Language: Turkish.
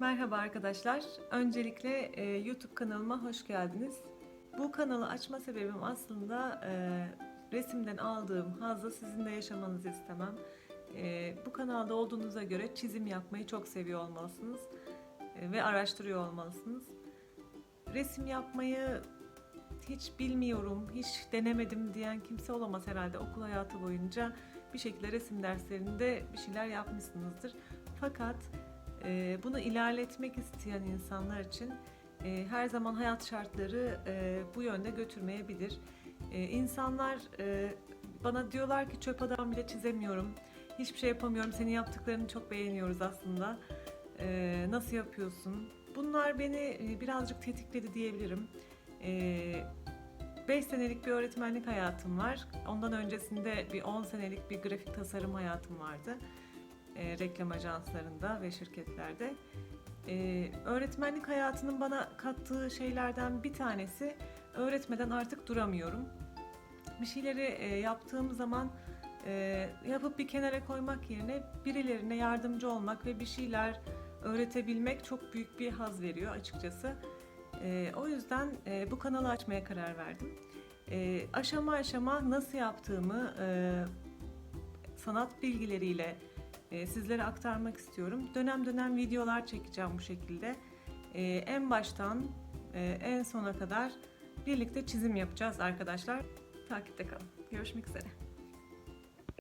Merhaba arkadaşlar. Öncelikle e, YouTube kanalıma hoş geldiniz. Bu kanalı açma sebebim aslında e, resimden aldığım hazzı sizinle yaşamanızı istemem. E, bu kanalda olduğunuza göre çizim yapmayı çok seviyor olmalısınız e, ve araştırıyor olmalısınız. Resim yapmayı hiç bilmiyorum, hiç denemedim diyen kimse olamaz herhalde okul hayatı boyunca bir şekilde resim derslerinde bir şeyler yapmışsınızdır. Fakat e, bunu ilerletmek isteyen insanlar için e, her zaman hayat şartları e, bu yönde götürmeyebilir. E, insanlar e, bana diyorlar ki çöp adam bile çizemiyorum, hiçbir şey yapamıyorum, senin yaptıklarını çok beğeniyoruz aslında. Nasıl yapıyorsun? Bunlar beni birazcık tetikledi diyebilirim. 5 senelik bir öğretmenlik hayatım var. Ondan öncesinde bir 10 senelik bir grafik tasarım hayatım vardı. E, reklam ajanslarında ve şirketlerde. E, öğretmenlik hayatının bana kattığı şeylerden bir tanesi öğretmeden artık duramıyorum. Bir şeyleri e, yaptığım zaman e, yapıp bir kenara koymak yerine birilerine yardımcı olmak ve bir şeyler öğretebilmek çok büyük bir haz veriyor açıkçası. E, o yüzden e, bu kanalı açmaya karar verdim. E, aşama aşama nasıl yaptığımı e, sanat bilgileriyle sizlere aktarmak istiyorum. Dönem dönem videolar çekeceğim bu şekilde. E, en baştan e, en sona kadar birlikte çizim yapacağız arkadaşlar. Takipte kalın. Görüşmek üzere.